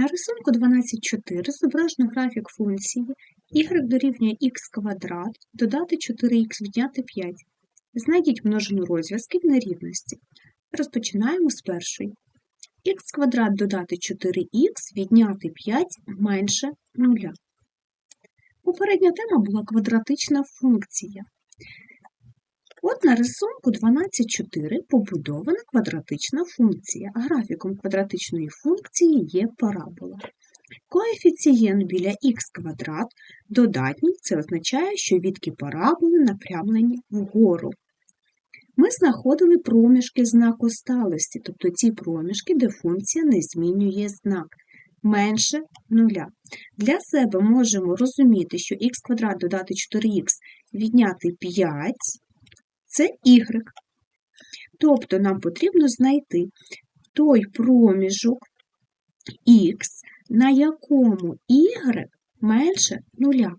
На рисунку 12.4 зображено графік функції y дорівнює х квадрат, додати 4х відняти 5. Знайдіть множину розв'язків нерівності. Розпочинаємо з першої. х квадрат додати 4х відняти 5 менше 0. Попередня тема була квадратична функція. От на рисунку 12.4 побудована квадратична функція. Графіком квадратичної функції є парабола. Коефіцієнт біля х квадрат додатній, це означає, що відки параболи напрямлені вгору. Ми знаходили проміжки знаку сталості, тобто ті проміжки, де функція не змінює знак менше нуля. Для себе можемо розуміти, що х квадрат додати 4х відняти 5 це y. Тобто нам потрібно знайти той проміжок х, на якому y менше нуля.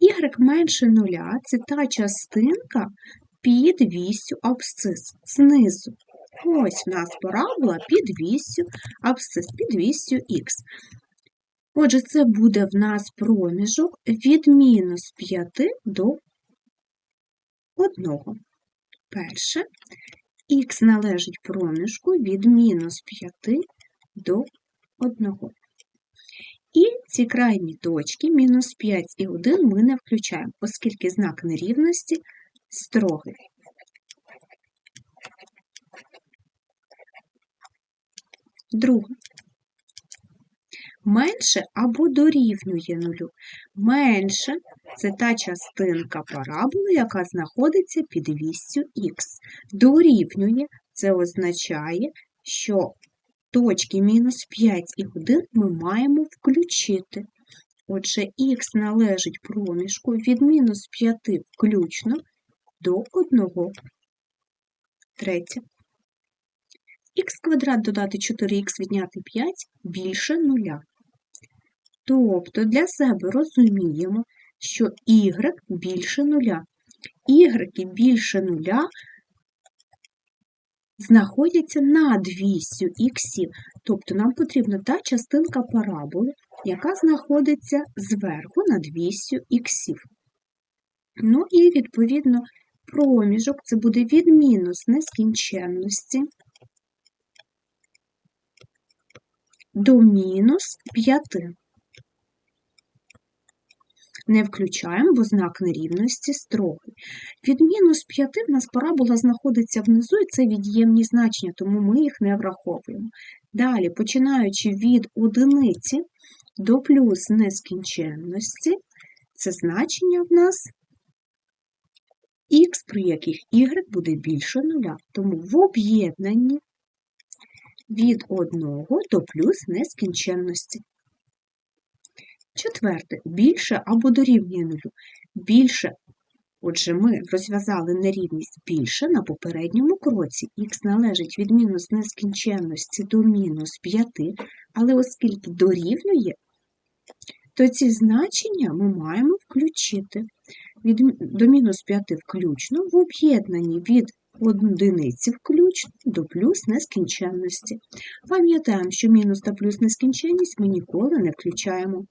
Y менше нуля це та частинка під вісю абсцис знизу. Ось в нас парабола під вісю абсцис, під вісю х. Отже, це буде в нас проміжок від мінус 5 до 1. Перше, х належить проміжку від мінус 5 до 1. І ці крайні точки, мінус 5 і 1, ми не включаємо, оскільки знак нерівності строгий. Друге. Менше або дорівнює нулю. Менше це та частинка параболи, яка знаходиться під віссю х. Дорівнює це означає, що точки мінус 5 і 1 ми маємо включити. Отже, х належить проміжку від мінус 5 включно до 1. Третє. х квадрат додати 4х відняти 5 більше нуля. Тобто для себе розуміємо, що y більше нуля. Y більше нуля знаходяться над вісю х, тобто нам потрібна та частинка параболи, яка знаходиться зверху над вісю х. Ну і, відповідно, проміжок це буде від мінус нескінченності до мінус 5. Не включаємо, бо знак нерівності строгий. Від мінус 5 в нас парабола знаходиться внизу, і це від'ємні значення, тому ми їх не враховуємо. Далі, починаючи від одиниці до плюс нескінченності, це значення в нас х, при яких y буде більше нуля. Тому в об'єднанні від 1 до плюс нескінченності. Четверте, більше або дорівнює нулю. Більше, отже, ми розв'язали нерівність більше на попередньому кроці. Х належить від мінус нескінченності до мінус 5, але оскільки дорівнює, то ці значення ми маємо включити від, до мінус 5 включно в об'єднанні від одиниці включно до плюс нескінченності. Пам'ятаємо, що мінус та плюс нескінченність ми ніколи не включаємо.